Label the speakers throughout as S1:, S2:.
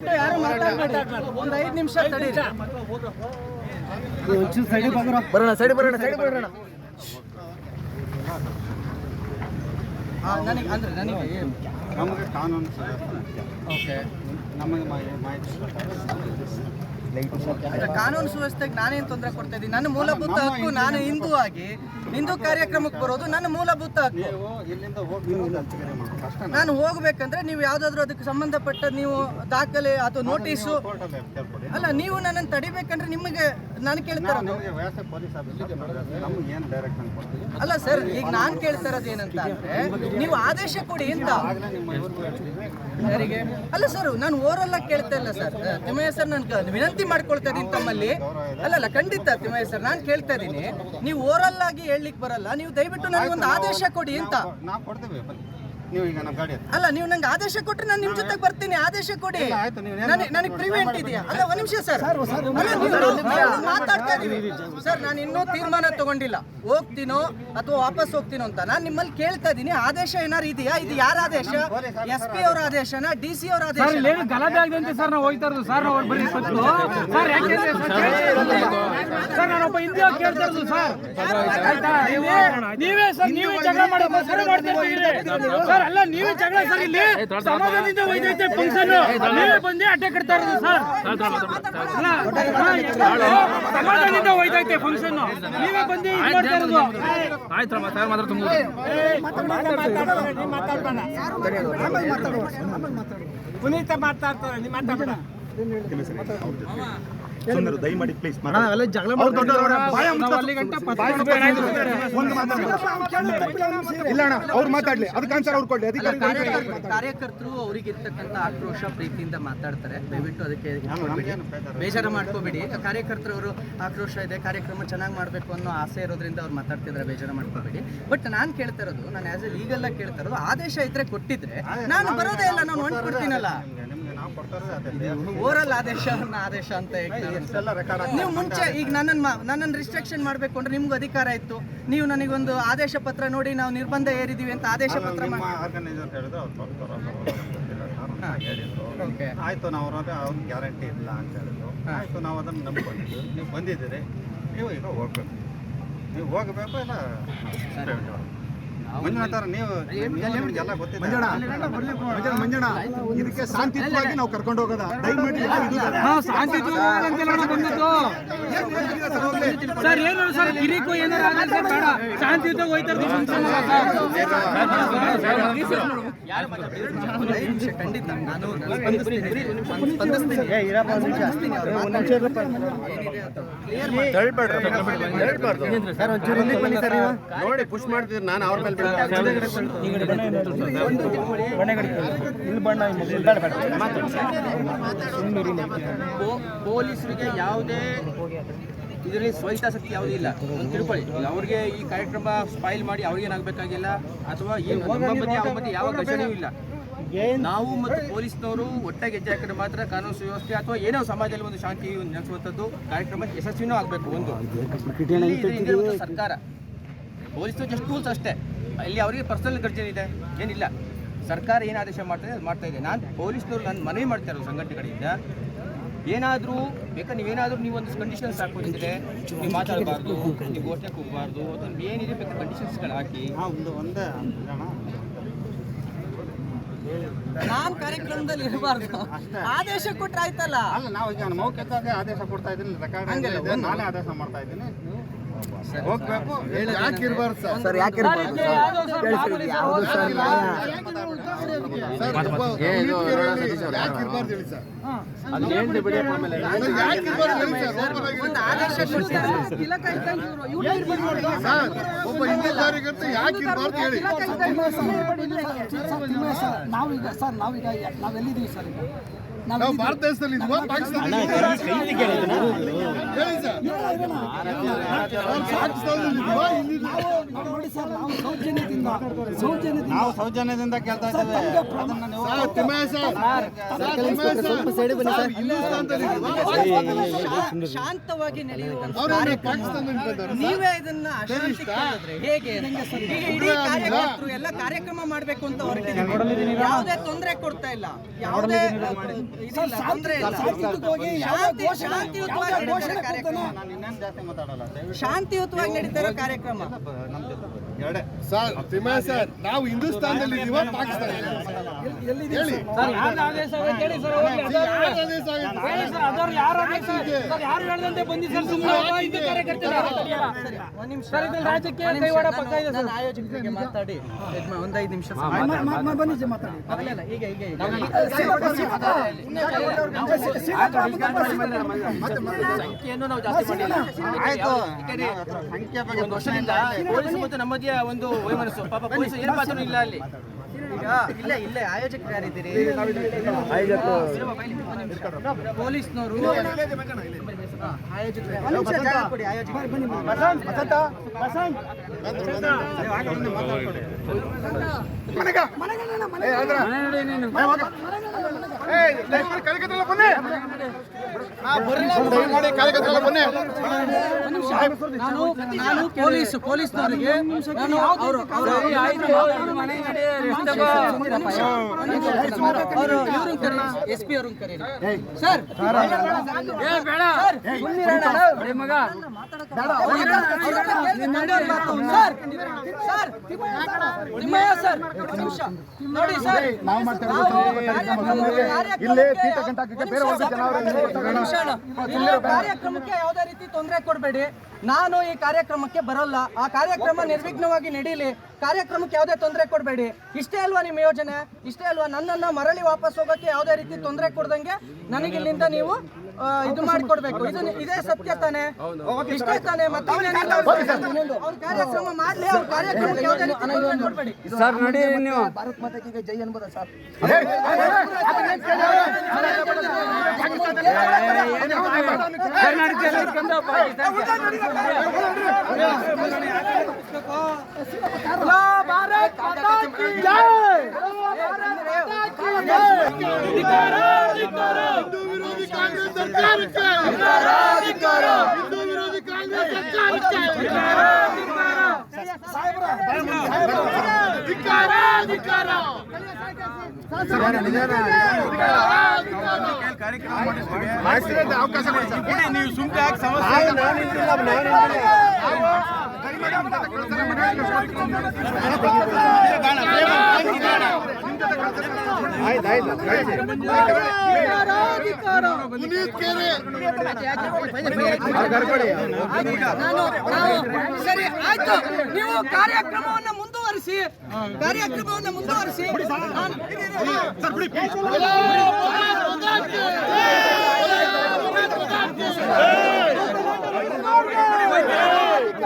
S1: ಯಾರು ಮಾತಾಡ್ಬೇಡಿ. ಒಂದ್ ಐದ್ ನಿಮಿಷ ತಡೀರಿ.
S2: ಬರೋಣ ಸೈಡ್ ಬರೋಣ ಸೈಡ್ ಬರೋಣ.
S1: ಹಾ, ನನಗೆ ಅಂದ್ರೆ ನನಗೆ
S3: ನಮಗೆ ಕಾನೂನು
S1: ಓಕೆ.
S3: ನಮಗೆ ಮಾಹಿತಿ
S1: ಕಾನೂನು ಸುವ್ಯವಸ್ಥೆಗೆ ನಾನೇನ್ ತೊಂದರೆ ಕೊಡ್ತಾ ಇದ್ದೀನಿ? ನನ್ನ ಮೂಲಭೂತ ಹಕ್ಕು ನಾನು ಹಿಂದೂ ಆಗಿ ಹಿಂದೂ ಕಾರ್ಯಕ್ರಮಕ್ಕೆ ಬರೋದು ನನ್ನ ಮೂಲಭೂತ ಹಕ್ಕು. ನಾನು ಹೋಗ್ಬೇಕಂದ್ರೆ ನೀವು ಯಾವ್ದಾದ್ರು ಅದಕ್ಕೆ ಸಂಬಂಧಪಟ್ಟ ನೀವು ದಾಖಲೆ ಅಥವಾ ನೋಟಿಸು ಅಲ್ಲ ನೀವು ನನ್ನನ್ನು ತಡಿಬೇಕಂದ್ರೆ ನಿಮಗೆ ನಾನು ಕೇಳ್ತಾರ ಇರೋದು.
S3: ನಮಗೆ ಪೊಲೀಸ್ ಆಫೀಸರ್ ನಮ್ಗೆ ಏನು ಡೈರೆಕ್ಷನ್ ಕೊಡ್ತೀವಿ
S1: ಅಲ್ಲ ಸರ್ ಈಗ ನಾನು ಕೇಳ್ತಾ ಇರೋದು ಏನಂತ ಅಂದ್ರೆ ನೀವು ಆದೇಶ ಕೊಡಿ ಅಂತ.
S3: ನಿಮ್ಮ
S1: ಅಲ್ಲ ಸರ್ ನಾನು ಓರಲ್ಲ ಕೇಳ್ತಾ ಇಲ್ಲ ಸರ್. ತಿಮ್ಮಯ್ಯ ಸರ್ ನಾನು ವಿನಂತಿ ಮಾಡ್ಕೊಳ್ತಾ ಇದ್ದೀನಿ ತಮ್ಮಲ್ಲಿ? ಅಲ್ಲಲ್ಲ, ಖಂಡಿತ ತಿಮ್ಮಯ್ಯ ಸರ್, ನಾನು ಕೇಳ್ತಾ ಇದ್ದೀನಿ. ನೀವು ಓರಲ್ ಆಗಿ ಹೇಳಲಿಕ್ಕೆ ಬರಲ್ಲ, ನೀವು ದಯವಿಟ್ಟು ನನಗೆ ಒಂದು ಆದೇಶ ಕೊಡಿ ಅಂತ.
S3: ನಾವು ಕೊಡ್ತೇವೆ ನೀವು ಈಗ ನಮ್ಮ ಗಾಡಿ
S1: ಅಲ್ಲ ನೀವು ನಂಗೆ ಆದೇಶ ಕೊಟ್ರೆ ನಾನು ನಿಮ್ಮ ಜೊತೆಗೆ ಬರ್ತೀನಿ. ಆದೇಶ ಕೊಡಿ.
S3: ಆಯ್ತು ನೀವು
S1: ನನಗೆ ನನಗೆ ಪ್ರಿವೆಂಟ್ ಇದೆಯಾ? ಅಲ್ಲ ಒಂದು ನಿಮಿಷ ಸರ್. ಮಾತಾಡ್ತಾ ಇದ್ದೀನಿ ಸರ್ ನಾನು ಇನ್ನೂ ತೀರ್ಮಾನ ತಗೊಂಡಿಲ್ಲ. ಹೋಗ್ತೀನೋ ಅಥವಾ ವಾಪಸ್ ಹೋಗ್ತೀನೋ ಅಂತ. ನಾನು ನಿಮ್ಮಲ್ಲಿ ಕೇಳ್ತಾ ಇದ್ದೀನಿ ಆದೇಶ ಏನಾರು ಇದೆಯಾ? ಇದು ಯಾರ ಆದೇಶ? ಎಸ್ ಪಿ ಅವರ ಆದೇಶನ? ಡಿ ಸಿ ಅವರ ಆದೇಶ
S4: ಏನು ಗಲಾಟೆ ಆಗದಂತೆ ಸರ್ ನಾವು ಹೋಗ್ತಾ ಇರೋದು. ಸರ್ ನಾವು ಬರೀ ಸತ್ತು ಸರ್ ಯಾಕೆ ಸರ್ ನಾನೊಬ್ಬ ಹಿಂದಿ ಕೇಳ್ತಾ ಇರೋದು ಸರ್. ಆಯ್ತಾ ನೀವೇ- ನೀವೇ ಸರ್ ನೀವೇ ಜಗಳ ಮಾಡೋದು ಸರ್ ಮಾಡ್ತಾ ಇದ್ದೀರಿ. ಸರ್ ಅಲ್ಲ ನೀವೇ ಜಗಳ ಸರ್ ಇಲ್ಲಿ. ಸಮಾಧಾನದಿಂದ ಒಯ್ದೈತೆ ಫಂಕ್ಷನ್. ನೀವೇ ಬಂದು ಅಡ್ಡೆ ಕಟ್ತಾ ಇರೋದು ಸರ್. ಸಮಾಧಾನದಿಂದ ಹೋಯ್ತೈತೆ ಫಂಕ್ಷನ್. ನೀವೇ ಬಂದು ಇದು ಮಾಡ್ತಾ ಇರೋದು.
S5: ಆಯ್ತಮ್ಮ ಸರ್ ಮಾತ್ರ ತುಂಬ.
S4: ಪುನೀತ ಮಾತಾಡ್ತಾರೆ ನೀವು ಮಾತಾಡ್ಬೇಡ.
S6: ದಯಮಾಡಿ ಪ್ಲೀಸ್ ಇಲ್ಲ ಅಣ್ಣ ಅವ್ರು ಮಾತಾಡ್ಲಿ. ಅದಕ್ಕೆ ಆನ್ಸರ್ ಅವ್ರು ಕೊಡ್ಲಿ. ಅದಕ್ಕೆ
S1: ಕಾರ್ಯಕರ್ತರು ಅವ್ರಿಗಿರ್ತಕ್ಕಂಥ ಆಕ್ರೋಶ ಪ್ರೀತಿಯಿಂದ ಮಾತಾಡ್ತಾರೆ. ದಯವಿಟ್ಟು ಅದಕ್ಕೆ ಬೇಜಾರ ಮಾಡ್ಕೋಬೇಡಿ. ಕಾರ್ಯಕರ್ತರು ಅವರು ಆಕ್ರೋಶ ಇದೆ ಕಾರ್ಯಕ್ರಮ ಚೆನ್ನಾಗಿ ಮಾಡಬೇಕು ಅನ್ನೋ ಆಸೆ ಇರೋದ್ರಿಂದ ಅವ್ರು ಮಾತಾಡ್ತಿದ್ರೆ ಬೇಜಾರು ಮಾಡ್ಕೋಬೇಡಿ. ಬಟ್ ನಾನು ಕೇಳ್ತಾ ಇರೋದು ನಾನು ಆಸ್ ಎ ಲೀಗಲ್ ಆಗಿ ಕೇಳ್ತಾ ಇರೋದು ಆದೇಶ ಇದ್ರೆ ಕೊಟ್ಟಿದ್ರೆ ನಾನು ಬರೋದೇ ಇಲ್ಲ ನಾನು
S3: ಹೊಂದ್ಕೊಡ್ತೀನಲ್ಲ. ನಾವು ಕೊಡ್ತಾರೆ
S1: ಓರಲ್ ಆದೇಶ ಆದೇಶ ಅಂತ ನೀವು ಮುಂಚೆ ಈಗ ನನ್ನನ್ನು ನನ್ನನ್ನು ರಿಸ್ಟ್ರಿಕ್ಷನ್ ಮಾಡಬೇಕು ಅಂದ್ರೆ ನಿಮ್ಗೆ ಅಧಿಕಾರ ಇತ್ತು. ನೀವು ನನಗೊಂದು ಆದೇಶ ಪತ್ರ ನೋಡಿ ನಾವು ನಿರ್ಬಂಧ ಏರಿದೀವಿ ಅಂತ ಆದೇಶ ಪತ್ರ
S3: ಆರ್ಗನೈಸರ್ ಹೇಳಿದ್ರು ಅವ್ರು
S1: ಓಕೆ
S3: ಆಯ್ತು ನಾವು ಅವ್ರಿಗೆ ಅವ್ರಿಗೆ ಗ್ಯಾರಂಟಿ ಇಲ್ಲ ಅಂತ ಹೇಳಿದ್ರು ಆಯ್ತು ನಾವು ಅದನ್ನು ನಂಬ್ಕೊಂಡಿದ್ವಿ ನೀವು ಬಂದಿದ್ದೀರಿ ನೀವು ಈಗ ಹೋಗ್ಬೇಕು. ನೀವು ಹೋಗಬೇಕು ಇಲ್ಲ ಮಂಜುನಾಥ್ ನೀವು ನಿಮ್ಗೆಲ್ಲ ಗೊತ್ತಿದೆ
S6: ಮಂಜಣ್ಣ ಮಂಜಣ್ಣ ಇದಕ್ಕೆ ಶಾಂತಿಯುತವಾಗಿ ನಾವು ಕರ್ಕೊಂಡು ಹೋಗೋದ ದಯಮಾಡಿ
S4: ಸರ್ ಏನು ಸರ್ ಕಿರಿಕು ಏನಾರ ಆಗಲ್ಲ ಬೇಡ
S1: ಖಂಡಿತ ನಾನು.
S3: ನೋಡಿ ಪುಷ್ ಮಾಡ್ತಿದ್ರು ನಾನು ಅವ್ರ
S7: ಪೊಲೀಸರಿಗೆ ಯಾವುದೇ ಇದರಲ್ಲಿ ಸ್ವಹಿತಾಸಕ್ತಿ ಯಾವುದೂ ಇಲ್ಲ. ಒಂದು ತಿಳ್ಕೊಳ್ಳಿ. ಈಗ ಅವ್ರಿಗೆ ಈ ಕಾರ್ಯಕ್ರಮ ಸ್ಪೈಲ್ ಮಾಡಿ ಅವ್ರಿಗೇನಾಗಬೇಕಾಗಿಲ್ಲ ಅಥವಾ ಈ ಬಗ್ಗೆ ಯಾವ ಬಗ್ಗೆ ಯಾವ ಘರ್ಷಣೆಯೂ ಇಲ್ಲ. ನಾವು ಮತ್ತು ಪೊಲೀಸ್ನವರು ಒಟ್ಟಾಗಿ ಹೆಜ್ಜೆ ಹಾಕಿದ್ರೆ ಮಾತ್ರ ಕಾನೂನು ಸುವ್ಯವಸ್ಥೆ ಅಥವಾ ಏನೋ ಸಮಾಜದಲ್ಲಿ ಒಂದು ಶಾಂತಿ ನೆಲೆಸುವಂಥದ್ದು ಕಾರ್ಯಕ್ರಮ ಯಶಸ್ವಿನೂ ಆಗಬೇಕು ಒಂದು. ಸರ್ಕಾರ. ಪೊಲೀಸ್ನವ್ರು ಜಸ್ಟ್ ಟೂಲ್ಸ್ ಅಷ್ಟೇ. ಇಲ್ಲಿ ಅವರಿಗೆ ಪರ್ಸನಲ್ ಗರ್ಜನ್ ಇದೆ. ಏನಿಲ್ಲ. ಸರ್ಕಾರ ಏನು ಆದೇಶ ಮಾಡ್ತದೆ ಅದು ಮಾಡ್ತಾ ಇದೆ. ನಾನು ಪೊಲೀಸ್ನವ್ರು ನಾನು ಮನವಿ ಮಾಡ್ತಾ ಇರೋ ಸಂಘಟನೆಗಳಿಂದ. ಏನಾದರೂ ಬೇಕಾದ್ರೆ ನೀವೇನಾದರೂ ನೀವು ಒಂದು ಕಂಡೀಷನ್ಸ್ ಹಾಕೋದಿದ್ರೆ ನೀವು ಮಾತಾಡಬಾರ್ದು ನೀವು ಘೋಷಣೆ ಕೂಗಬಾರ್ದು ಅಥವಾ ಏನಿದೆ ಬೇಕಾದ್ರೆ ಕಂಡೀಷನ್ಸ್ಗಳು ಹಾಕಿ.
S3: ಒಂದು
S1: ನಾನ್ ಕಾರ್ಯಕ್ರಮದಲ್ಲಿ ಇರಬಾರ್ದು. ಆದೇಶ ಕೊಟ್ರೆ ಆಯ್ತಲ್ಲ.
S3: ಅಲ್ಲ ನಾವು ಈಗ ಆದೇಶ ಕೊಡ್ತಾ ಇದ್ದೀನಿ. ರೆಕಾರ್ಡ್ ನಾನೇ ಆದೇಶ ಮಾಡ್ತಾ ಇದ್ದೀನಿ. ಹೋಗ್ಬೇಕು ಯಾಕೆ ಇರಬಾರ್ದು ಸರ್?
S2: ಸರ್ ಯಾಕೆ
S6: ಕಾರ್ಯಕರ್ತ ಯಾಕೆ ಇರಬಾರ್ದು ಹೇಳಿ
S8: ನಾವೀಗ ಸರ್ ನಾವೀಗ ನಾವೆಲ್ಲಿದ್ದೀವಿ ಸರ್ ಈಗ ನಾವು
S6: ನಾವು ಭಾರತ ದೇಶದಲ್ಲಿ ಇದ್ವಾ
S8: ನೋಡಿ ಸರ್ ನಾವು ಸೌಜನ್ಯದಿಂದ ಸೌಜನ್ಯದಿಂದ
S3: ನಾವು ಸೌಜನ್ಯದಿಂದ ಕೇಳ್ತಾ ಇದ್ದೇವೆ
S1: ಶಾಂತವಾಗಿ? ನೀವೇ ಇದನ್ನ ಹೇಗೆ? ಈಗ ಇಡೀ ಕಾರ್ಯಕರ್ತರು ಎಲ್ಲ ಕಾರ್ಯಕ್ರಮ ಮಾಡ್ಬೇಕು ಅಂತ ಹೊರಟಿದ್ದೀವಿ ಯಾವುದೇ ತೊಂದರೆ ಕೊಡ್ತಾ ಇಲ್ಲ. ಯಾವುದೇ ಇದಿಲ್ಲ, ತೊಂದ್ರೆ ಇಲ್ಲ.
S8: ಶಾಂತಿಯುತವಾಗಿ
S1: ನಡೀತಾ ಇರೋ ಕಾರ್ಯಕ್ರಮ.
S3: ಎರಡೇ
S6: ಸರ್ ತಿಮ್ಮಯ್ಯ ಸರ್ ನಾವು ಹಿಂದೂಸ್ತಾನದಲ್ಲಿ ಇದೀವ ಪಾಕಿಸ್ತಾನ ಹೇಳಿ
S4: ಸರ್ ಯಾರ್ದು ಆದೇಶ ಆಗೈತೆ ಹೇಳಿ ಸರ್ ಹೋಗ್ಲಿ, ಅದಾರು-
S6: ಯಾರ್ ಆದೇಶ ಆಗೈತೆ?
S4: ಸರ್, ಅದಾರು ಯಾರು ಆದೇಶ ಸರ್ ಯಾರು ಹೇಳ್ದಂತೆ ಬಂದಿ ಸರ್ ಸುಮ್ಮನೆ ಇದು ಕಾರ್ಯಕರ್ತರು ಯಾರು ತಡೆಯಲ್ಲ.
S1: ನಿಮಿಷ
S4: ಸರ್ ಇದ್ರಲ್ಲಿ ರಾಜ್ಯಕ್ಕೆ
S1: ನಿಮಿಷ,
S4: ಕೈವಾಡ ಪಕ್ಕ ಇದೆ ಸರ್
S1: ಆಯೋಜಕರಿಗೆ ಮಾತಾಡಿ ಐದು ನಿಮಿಷ.
S7: ಸಂಖ್ಯೆಯನ್ನು ನಾವು ಜಾಸ್ತಿ ಮಾಡಿಲ್ಲ
S3: ಸಂಖ್ಯೆ ಬಗ್ಗೆ
S7: ಒಂದು ವರ್ಷದಿಂದ ಪೊಲೀಸ್ ಮತ್ತು ನಮ್ಮ ಮಧ್ಯೆ ಒಂದು ವೈಮನಸ್ಸು. ಪಾಪ ಪೊಲೀಸ್ ಏನ್ ಪಾತ್ರ ಇಲ್ಲ ಅಲ್ಲಿ?
S1: ಇಲ್ಲ ಇಲ್ಲ ಇಲ್ಲೇ ಆಯೋಜಕರು ಯಾರಿದ್ದೀರಿ ಪೊಲೀಸ್ನವರು ಆಯೋಜಕರು
S6: ದಯಮಾಡಿ ಕಾರ್ಯಕರ್ತರೆಲ್ಲ ಬನ್ನಿ.
S1: ನಾನು ನಾನು ಪೊಲೀಸ್ ಪೊಲೀಸ್ನವರಿಗೆ ನಾನು ಅವರು ಅವರು ಇವ್ರನ್ನ ಕರೀರಿ ಎಸ್ ಪಿ ಅವ್ರನ್ನ ಕರೀರಿ. ಸರ್. ಸರ್. Sir sir. ಒಂದು ನಿಮಿಷ. ನೋಡಿ ಸರ್.
S6: ನಾವು ಮಾಡ್ತಾ ಇರೋದು
S1: ಕಾರ್ಯಕ್ರಮಕ್ಕೆ- ಕಾರ್ಯಕ್ರಮಕ್ಕೆ
S6: ಇಲ್ಲೇ
S1: ತೀಟ
S6: ತೀರ್ಥ ಬೇರೆ
S1: ಒಂದು
S6: ಜನ ಅವರೇ
S1: ಇಲ್ಲಿ. ಕಾರ್ಯಕ್ರಮಕ್ಕೆ ಯಾವುದೇ ರೀತಿ ತೊಂದರೆ ಕೊಡಬೇಡಿ. ನಾನು ಈ ಕಾರ್ಯಕ್ರಮಕ್ಕೆ ಬರಲ್ಲ. ಆ ಕಾರ್ಯಕ್ರಮ ನಿರ್ವಿಘ್ನವಾಗಿ ನಡೀಲಿ. ಕಾರ್ಯಕ್ರಮಕ್ಕೆ ಯಾವುದೇ ತೊಂದರೆ ಕೊಡಬೇಡಿ. ಇಷ್ಟೇ ಅಲ್ವಾ ನಿಮ್ಮ ಯೋಜನೆ? ಇಷ್ಟೇ ಅಲ್ವಾ ನನ್ನನ್ನ ಮರಳಿ ವಾಪಸ್ ಹೋಗೋಕ್ಕೆ ಯಾವುದೇ ರೀತಿ ತೊಂದರೆ ಕೊಡ್ದಂಗೆ? ನನಗಿಲ್ಲಿಂದ ನೀವು ಇದು ಮಾಡ್ಕೊಡ್ಬೇಕು ಇದು ಇದೇ ಸತ್ಯ ತಾನೆ ಇಷ್ಟೇ ತಾನೆ ಮತ್ತೆ. ಅವ್ರ ಕಾರ್ಯಕ್ರಮ ಮಾಡ್ಲಿ ಅವ್ರ ಕಾರ್ಯಕ್ರಮಕ್ಕೆ ಯಾವುದೇ ರೀತಿ
S2: ಸರ್ ನೋಡಿ ನೀವು
S8: ಭಾರತ್ ಮಾತೆಗೆ ಜೈ ಅನ್ಬೋದ ಸರ್
S6: ಹಿಂದೂ ಜೈ ಸರ್ಕಾರಕ್ಕೆ ಹಿಂದೂ ವಿರೋಧಿ ಕಾಂಗ್ರೆಸ್ ಸರ್ಕಾರಕ್ಕೆ ಧಿಕ್ಕಾರ ಧಿಕ್ಕಾರ ಅವಕಾಶ ಕೊಡಿ ಸರ್. ನೀವು ಸುಮ್ನೆ ಯಾಕೆ ಸಮಸ್ಯೆ
S1: ಸರಿ ಆಯ್ತು. ನೀವು ಕಾರ್ಯಕ್ರಮವನ್ನು ಮುಂದುವರಿಸಿ ಕಾರ್ಯಕ್ರಮವನ್ನು ಮುಂದುವರಿಸಿ ನಾನು-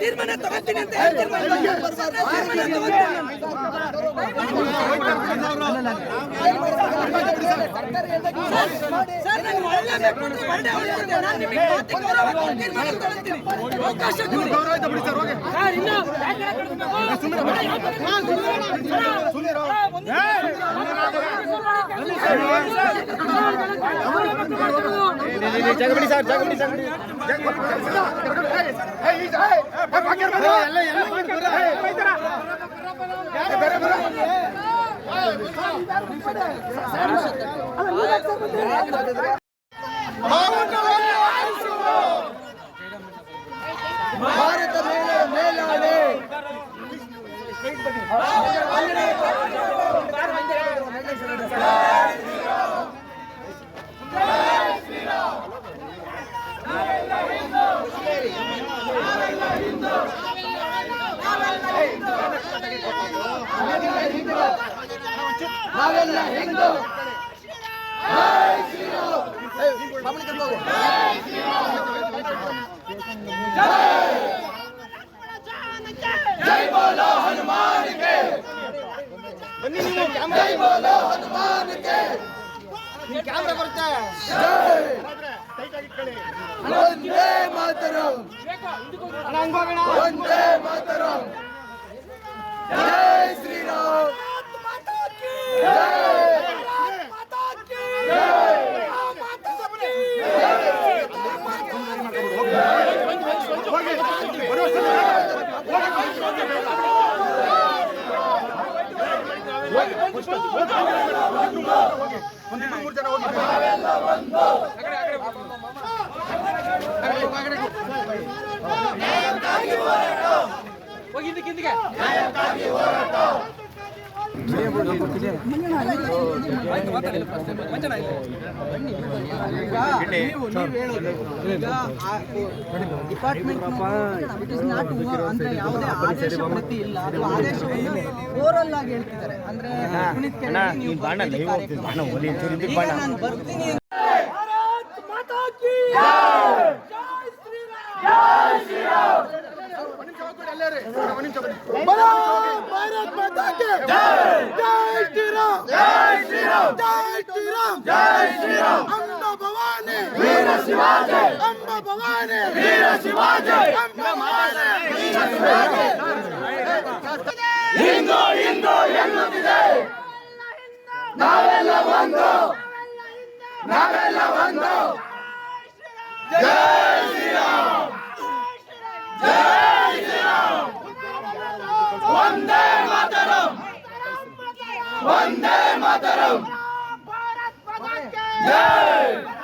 S1: ತೀರ್ಮಾನ ತಗೊಂತೀನಿ ಹೇಳ್ತೀನಿ. ತೀರ್ಮಾನ ತಗೊಂತೀನಿ. ಸರ್, ನನಗೆ ஜகபடி சார் ஜகபடி ஜகபடி மாவட்ட ನಾನು ನಿಮಗೆ ಮಾತಿಗೆ ಗೌರವ ಕೊಟ್ಟು ತೀರ್ಮಾನ ನೀವು. ಅವಕಾಶ ಕೊಡಿ.
S6: ಗೌರವ ಟೈಟ್
S4: ಆಗಿ ಇಟ್ಕೊಳ್ಳಿ. ಅಣ್ಣ
S6: ಕ್ಯಾಮ್ರಾ ಬರುತ್ತೆ
S2: ಒಂದೇ ಮಾತರಂ. ಜೈ ಶ್ರೀರಾಮ್. ಜೈ ಶ್ರೀರಾಮ್
S7: ಹೋಗಿ ಹಿಂದಕ್ಕೆ ಹಿಂದಕ್ಕೆ
S1: ಈಗ ನೀವು ನೀವು ಹೇಳೋದು ಈಗ ಡಿಪಾರ್ಟ್ಮೆಂಟ್ ಇಟ್ ಇಸ್ ನಾಟ್ ಅಂದ್ರೆ ಯಾವುದೇ ಆದೇಶ ಪ್ರತಿ ಇಲ್ಲ. ಅಥವಾ ಆದೇಶವನ್ನು ಓರಲ್ ಆಗಿ ಹೇಳ್ತಿದ್ದಾರೆ. ಅಂದ್ರೆ ಪುನೀತ್ ನಾನು ಬರ್ತೀನಿ. ಅಂತ
S6: ಬರೋ ಭಾರತ್ ಮಾತಾ ಕಿ ಜೈ ಶ್ರೀರಾಮ್ ಜೈ ಶ್ರೀರಾಮ್ ಜೈ ಶ್ರೀರಾಮ್ ಜೈ ಶ್ರೀರಾಮ್ ಅಂಬ ಭವಾನಿ ವೀರ ಶಿವಾಜಿ ಅಂಬ ಭವಾನಿ ವೀರ ಶಿವಾಜಿ ಅಂಬ ಭವಾನಿ ವೀರ ಶಿವಾಜಿ ಹಿಂದೂ ಹಿಂದೂ ಎನ್ನುತ್ತಿದೆ ನಾವೆಲ್ಲ ಒಂದು ನಾವೆಲ್ಲ ಒಂದು ಜೈ ಶ್ರೀರಾಮ್ ಜೈ ಶ್ರೀರಾಮ್ ವಂದೇ ಮಾತರಂ ವಂದೇ ಮಾತರಂ ಜೈ